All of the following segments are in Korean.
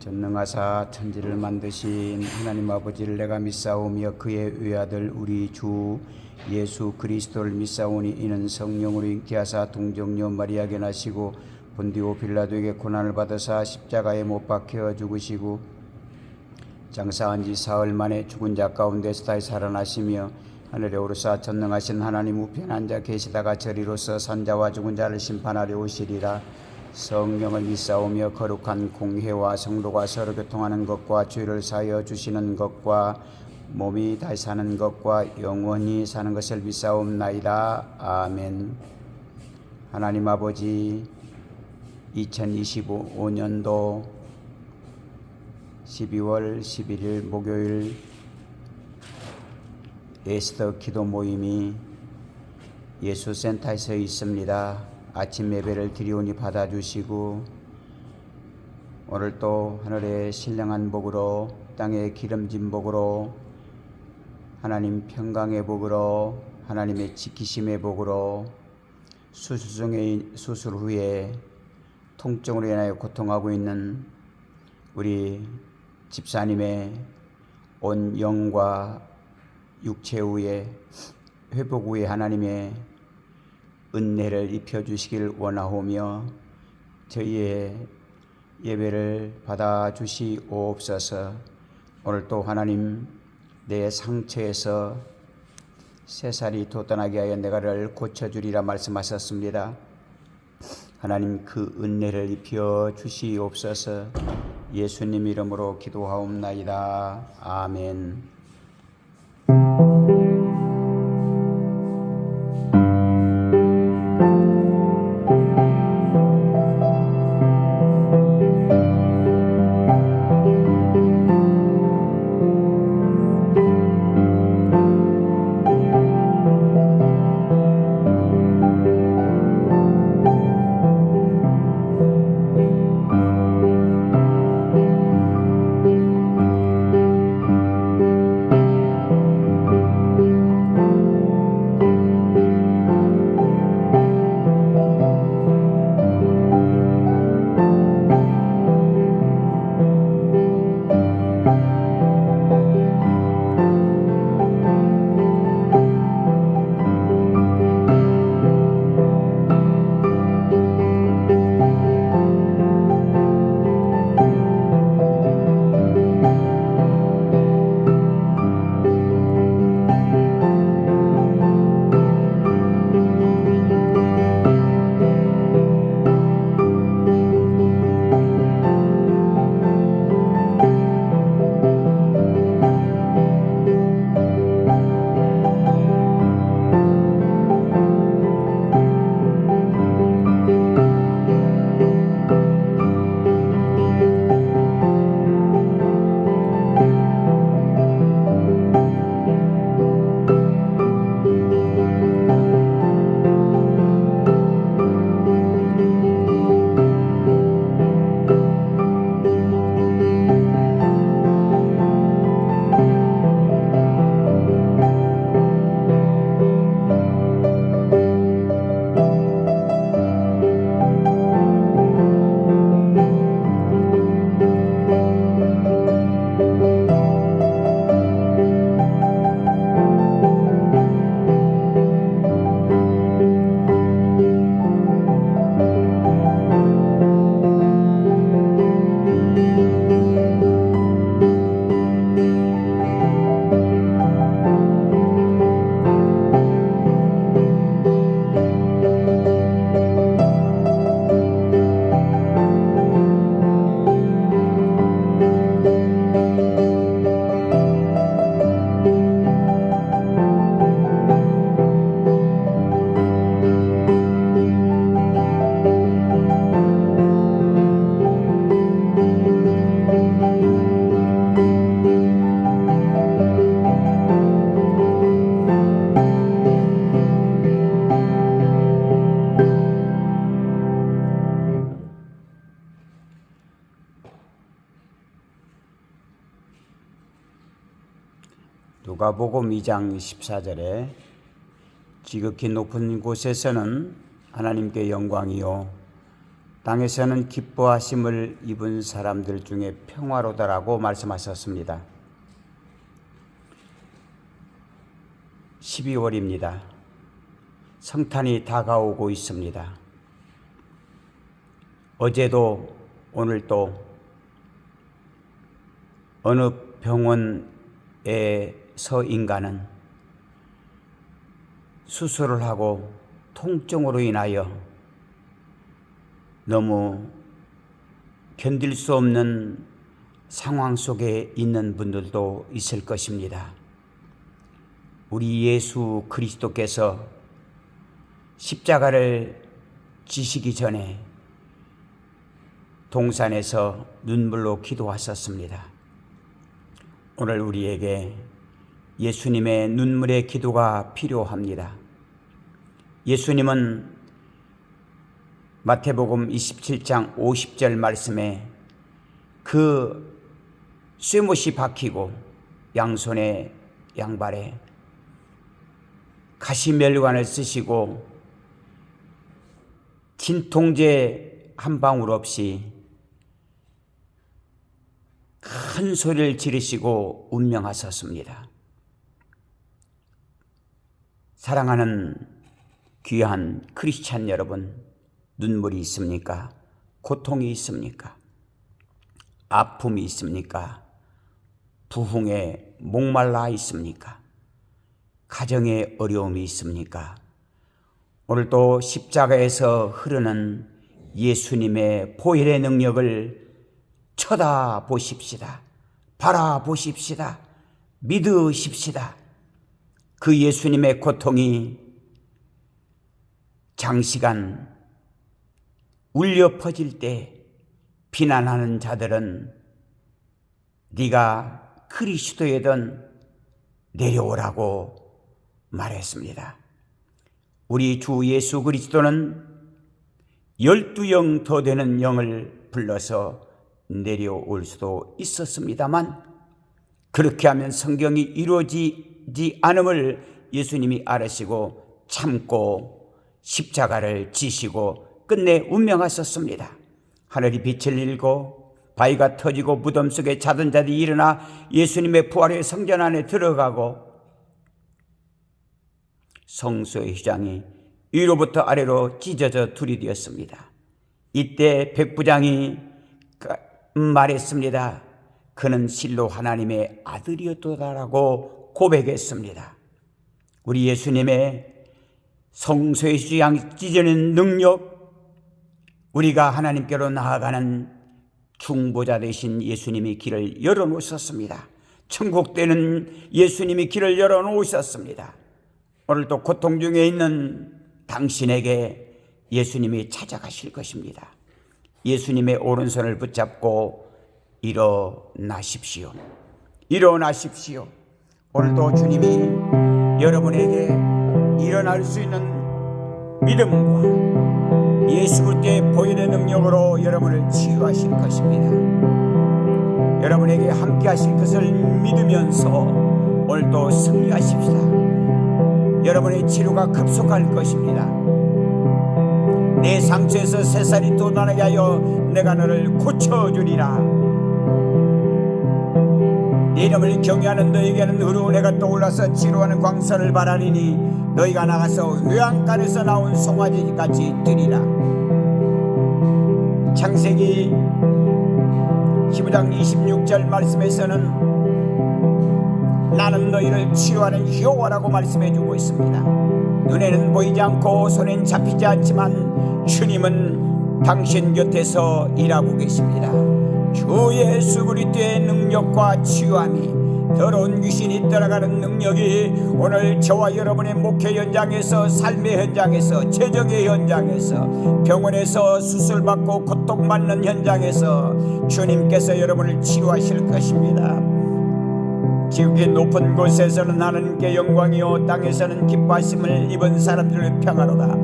전능하사 천지를 만드신 하나님 아버지를 내가 믿사오며 그의 외아들 우리 주 예수 그리스도를 믿사오니 이는 성령으로 인기하사 동정녀 마리아에게 나시고 본디오 빌라도에게 고난을 받으사 십자가에 못 박혀 죽으시고 장사한 지 사흘 만에 죽은 자 가운데서 다시 살아나시며 하늘에 오르사 전능하신 하나님 우편 앉아 계시다가 저리로서 산자와 죽은 자를 심판하려 오시리라 성령을 믿사오며 거룩한 공회와 성도가 서로 교통하는 것과 죄를 사하여 주시는 것과 몸이 다시 사는 것과 영원히 사는 것을 믿사옵나이다 아멘 하나님 아버지 2025년도 12월 11일 목요일 에스더 기도 모임이 예수센터에서 있습니다. 아침 예배를 드리오니 받아주시고 오늘 또 하늘의 신령한 복으로 땅의 기름진 복으로 하나님 평강의 복으로 하나님의 지키심의 복으로 수술 중에 수술 후에 통증으로 인하여 고통하고 있는 우리 집사님의 온 영과 육체 후에 회복 후에 하나님의 은혜를 입혀 주시길 원하오며 저희의 예배를 받아 주시옵소서. 오늘 또 하나님 내 상처에서 새살이 돋아나게 하여 내가를 고쳐주리라 말씀하셨습니다. 하나님 그 은혜를 입혀 주시옵소서. 예수님 이름으로 기도하옵나이다. 아멘. 누가복음 2장 14절에 지극히 높은 곳에서는 하나님께 영광이요 땅에서는 기뻐하심을 입은 사람들 중에 평화로다라고 말씀하셨습니다. 12월입니다. 성탄이 다가오고 있습니다. 어제도 오늘도 어느 병원에 서 인간은 수술을 하고 통증으로 인하여 너무 견딜 수 없는 상황 속에 있는 분들도 있을 것입니다. 우리 예수 그리스도께서 십자가를 지시기 전에 동산에서 눈물로 기도하셨습니다. 오늘 우리에게 예수님의 눈물의 기도가 필요합니다. 예수님은 마태복음 27장 50절 말씀에 그 쇠못이 박히고 양손에 양발에 가시멜관을 쓰시고 진통제 한 방울 없이 큰 소리를 지르시고 운명하셨습니다. 사랑하는 귀한 크리스찬 여러분, 눈물이 있습니까? 고통이 있습니까? 아픔이 있습니까? 부흥에 목말라 있습니까? 가정에 어려움이 있습니까? 오늘도 십자가에서 흐르는 예수님의 보혈의 능력을 쳐다보십시다. 바라보십시다. 믿으십시다. 그 예수님의 고통이 장시간 울려 퍼질 때 비난하는 자들은 네가 그리스도이든 내려오라고 말했습니다. 우리 주 예수 그리스도는 열두 영 더 되는 영을 불러서 내려올 수도 있었습니다만 그렇게 하면 성경이 이루어지 지 않음을 예수님이 알으시고 참고 십자가를 지시고 끝내 운명하셨습니다. 하늘이 빛을 잃고 바위가 터지고 무덤 속에 자던 자들이 일어나 예수님의 부활의 성전 안에 들어가고 성소의 휘장이 위로부터 아래로 찢어져 둘이 되었습니다. 이때 백부장이 말했습니다. 그는 실로 하나님의 아들이었다라고 고백했습니다. 우리 예수님의 성소의 휘장 찢어낸 능력, 우리가 하나님께로 나아가는 중보자 되신 예수님이 길을 열어놓으셨습니다. 천국 되는 예수님이 길을 열어놓으셨습니다. 오늘도 고통 중에 있는 당신에게 예수님이 찾아가실 것입니다. 예수님의 오른손을 붙잡고 일어나십시오. 일어나십시오. 오늘도 주님이 여러분에게 일어날 수 있는 믿음과 예수 그리스도의 보혈의 능력으로 여러분을 치유하실 것입니다. 여러분에게 함께 하실 것을 믿으면서 오늘도 승리하십시다. 여러분의 치료가 급속할 것입니다. 내 상처에서 새살이 돋아나게 하여 내가 너를 고쳐주리라. 내 이름을 경외하는 너에게는 흐르는 해가 떠올라서 치료하는 광선을 바라리니 너희가 나가서 외양간에서 나온 송아지 같이 되리라. 창세기 15장 26절 말씀에서는 나는 너희를 치유하는 여호와라고 말씀해 주고 있습니다. 눈에는 보이지 않고 손엔 잡히지 않지만 주님은 당신 곁에서 일하고 계십니다. 그리스도의 능력과 치유함이 더러운 귀신이 떠나가는 능력이 오늘 저와 여러분의 목회 현장에서 삶의 현장에서 재정의 현장에서 병원에서 수술받고 고통받는 현장에서 주님께서 여러분을 치유하실 것입니다. 지극히 높은 곳에서는 하나님께 영광이요 땅에서는 기뻐하심을 입은 사람들의 평화로다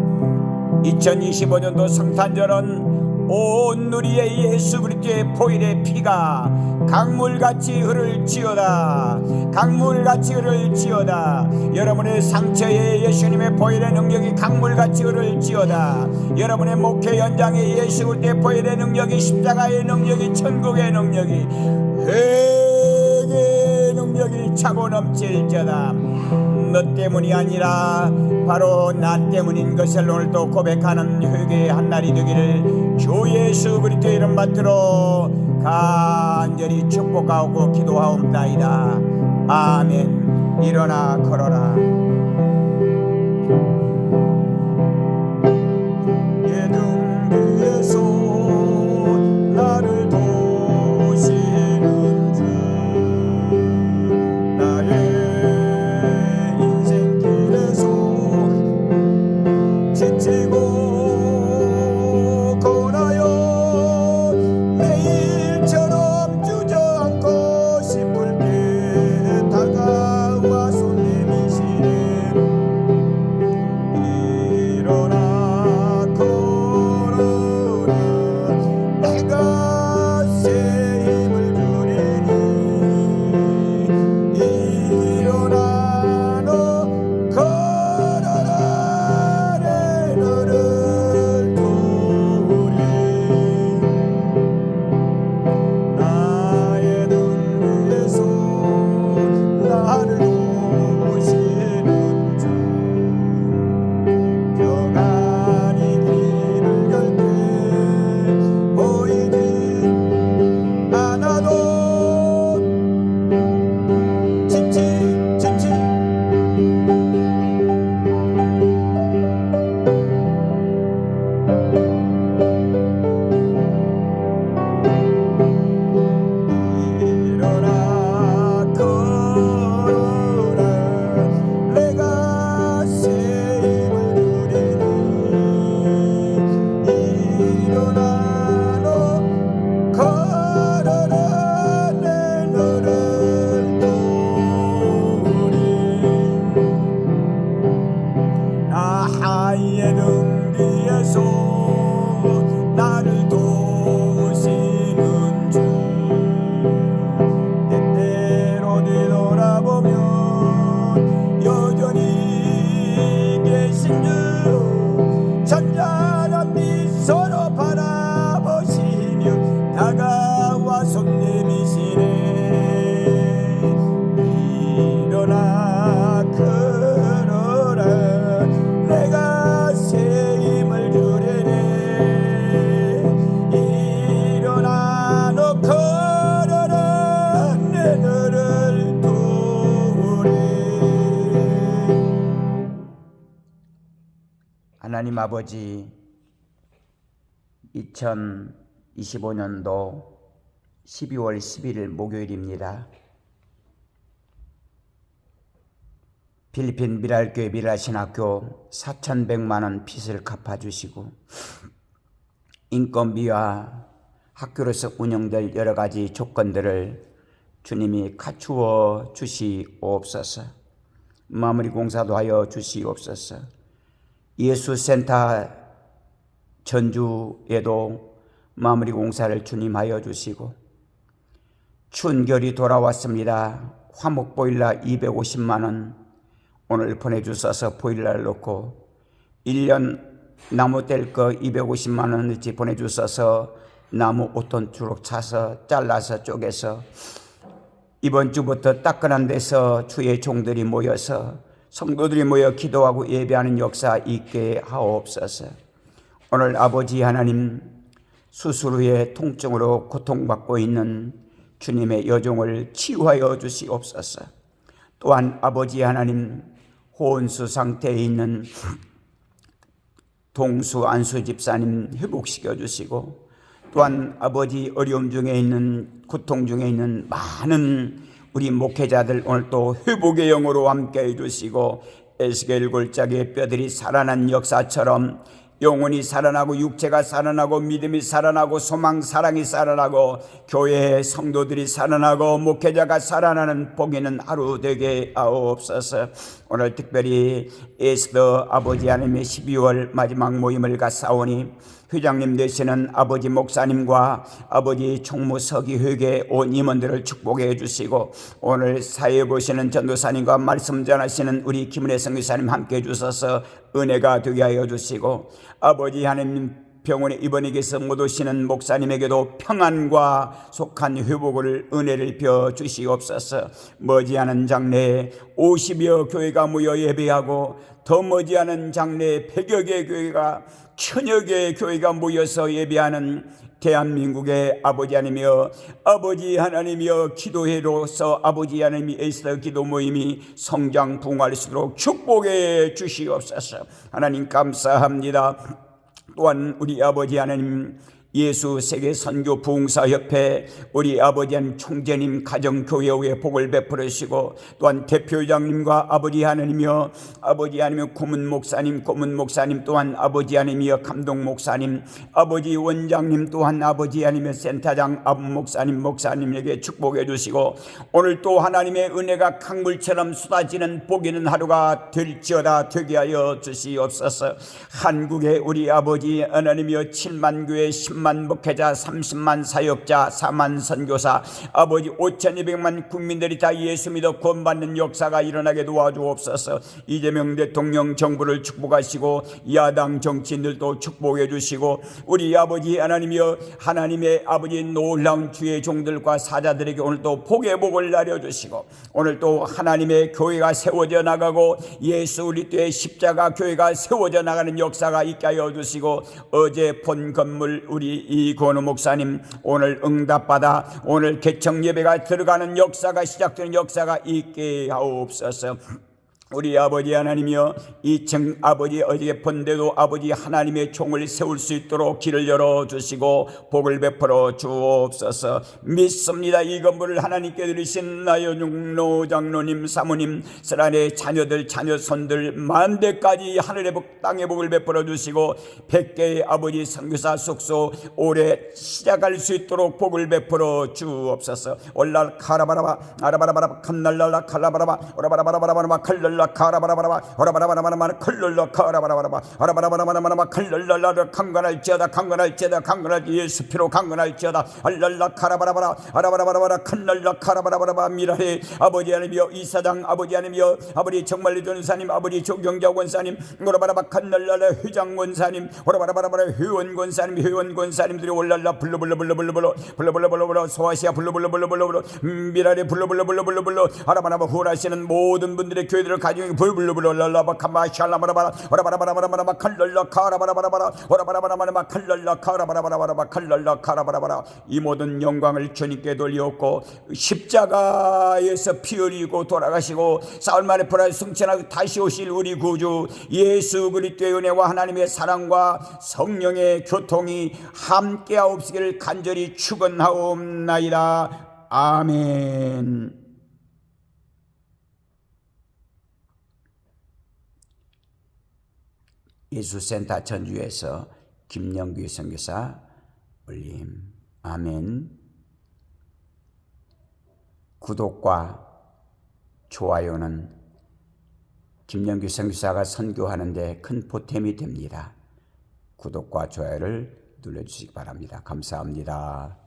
2025년도 성탄절은 온 누리의 예수 그리스도의 보혈의 피가 강물같이 흐를지어다. 강물같이 흐를지어다. 여러분의 상처에 예수님의 보혈의 능력이 강물같이 흐를지어다. 여러분의 목회 현장에 예수 그리스도의 보혈의 능력이 십자가의 능력이 천국의 능력이 회개의 능력이 차고 넘칠지어다 너 때문이 아니라 바로 나 때문인 것을 오늘도 고백하는 회개의 한 날이 되기를 주 예수 그리스도 이름 받들어 간절히 축복하고 기도하옵나이다. 아멘. 일어나 걸어라 나 하의 등 뒤에서 나를 도 하나님 아버지 2025년도 12월 11일 목요일입니다. 필리핀 미랄교회 미랄신학교 4,100만 원 빚을 갚아주시고 인건비와 학교로서 운영될 여러 가지 조건들을 주님이 갖추어 주시옵소서. 마무리 공사도 하여 주시옵소서. 예수센터 전주에도 마무리 공사를 주님 하여 주시고 춘결이 돌아왔습니다. 화목 보일러 250만 원 오늘 보내주셔서 보일러를 놓고 1년 나무 뗄 거 250만 원어치 보내주셔서 나무 5톤 주로 차서 잘라서 쪼개서 이번 주부터 따끈한 데서 주의 종들이 모여서 성도들이 모여 기도하고 예배하는 역사 있게 하옵소서. 오늘 아버지 하나님 수술 후에 통증으로 고통받고 있는 주님의 여종을 치유하여 주시옵소서. 또한 아버지 하나님 혼수 상태에 있는 동수 안수 집사님 회복시켜 주시고 또한 아버지 어려움 중에 있는 고통 중에 있는 많은 우리 목회자들 오늘 또 회복의 영으로 함께 해주시고 에스겔 골짜기의 뼈들이 살아난 역사처럼 영혼이 살아나고 육체가 살아나고 믿음이 살아나고 소망 사랑이 살아나고 교회의 성도들이 살아나고 목회자가 살아나는 복 있는 하루 되게 하옵소서. 오늘 특별히 에스더 아버지 하나님의 12월 마지막 모임을 갔사오니 회장님 되시는 아버지 목사님과 아버지 총무 서기 회계 온 임원들을 축복해 주시고 오늘 사회 보시는 전도사님과 말씀 전하시는 우리 김은혜 선교사님 함께 해 주셔서 은혜가 되게 하여 주시고 아버지 하나님 병원에 입원해 계서 못 오시는 목사님에게도 평안과 속한 회복을 은혜를 벼 주시옵소서. 머지않은 장래에 50여 교회가 모여 예배하고 더 머지않은 장래에 100여 개 교회가 천여 개의 교회가 모여서 예배하는 대한민국의 아버지 하나님이여 아버지 하나님이여 기도회로서 아버지 하나님이 에스더 기도 모임이 성장 붕할 수 있도록 축복해 주시옵소서. 하나님 감사합니다 또한 우리 아버지 하나님 예수 세계 선교 부흥사 협회 우리 아버지 하나님 총재님 가정 교회의 복을 베풀으시고 또한 대표장님과 아버지 하나님이여 아버지 하나님의 고문 목사님 고문 목사님 또한 아버지 하나님이여 감동 목사님 아버지 원장님 또한 아버지 하나님의 센터장 아부 목사님 목사님에게 축복해 주시고 오늘 또 하나님의 은혜가 강물처럼 쏟아지는 복이는 하루가 될지어다 되게 하여 주시옵소서. 한국의 우리 아버지 하나님이여 7만 교회 10만 목회자 30만 사역자 4만 선교사 아버지 5,200만 국민들이 다 예수 믿어 구원받는 역사가 일어나게 도와주옵소서. 이재명 대통령 정부를 축복하시고 야당 정치인들도 축복해 주시고 우리 아버지 하나님이여 하나님의 아버지 놀라운 주의 종들과 사자들에게 오늘도 복의 복을 날려주시고 오늘도 하나님의 교회가 세워져 나가고 예수 그리스도의 십자가 교회가 세워져 나가는 역사가 있게 하여 주시고 어제 본 건물 우리 이권우 목사님 오늘 응답받아 오늘 개청 예배가 들어가는 역사가 시작되는 역사가 있게 하옵소서. 우리 아버지 하나님이여 이층 아버지 어제 본데도 아버지 하나님의 총을 세울 수 있도록 길을 열어 주시고 복을 베풀어 주옵소서. 믿습니다. 이 건물을 하나님께 드리신 나의 육로 장로님 사모님 스란의 자녀들 자녀손들 만 대까지 하늘의 복 땅의 복을 베풀어 주시고 백개의 아버지 선교사 숙소 올해 시작할 수 있도록 복을 베풀어 주옵소서. 올랄 카라바라바 아라바라바라 칸날랄라 칼라바라바 오라바라바라바라바 칼 칼룰라 카라바라바라바 호라바라바라바라바 칼룰라 카라바라바라바 하라바라바라바라바 칼룰라라를 강건할지어다 강건할지어다 강건할 예수 피로 강건할지어다. 알랄라 카라바라바라 하라바라바라바라 칼룰라 카라바라바라바 미라해. 아버지 하나님여 이 사당 아버지 하나님여 아버지 정말리 전사님 아버지 조경자 원사님 호라바라바 칼룰라라 회장 원사님 호라바라바라바라 회원 권사님 회원 권사님들이 올랄라 불러불러불러불러불러 불러불러불러불러 소아시아 불러불러불러불러불러 미라해 불러불러불러불러불러 하라바라바 후라시는 모든 분들의 교회들을 가지고 불 불러 불러 랄라바 카마 샬라바라바라. 오라바라바라바라바라. 칼랄라 카라바라바라바라. 오라바라바라바라. 칼랄라 카라바라바라바라. 칼랄라 카라바라바라. 이 모든 영광을 주님께 돌리었고 십자가에서 피 흘리고 돌아가시고 만에 부활 승천하고 다시 오실 우리 구주 예수 그리스도의 은혜와 하나님의 사랑과 성령의 교통이 함께 하옵시기를 간절히 축원하옵나이다. 아멘. 예수센터 전주에서 김영규 선교사 올림. 아멘. 구독과 좋아요는 김영규 선교사가 선교하는데 큰 보탬이 됩니다. 구독과 좋아요를 눌러주시기 바랍니다. 감사합니다.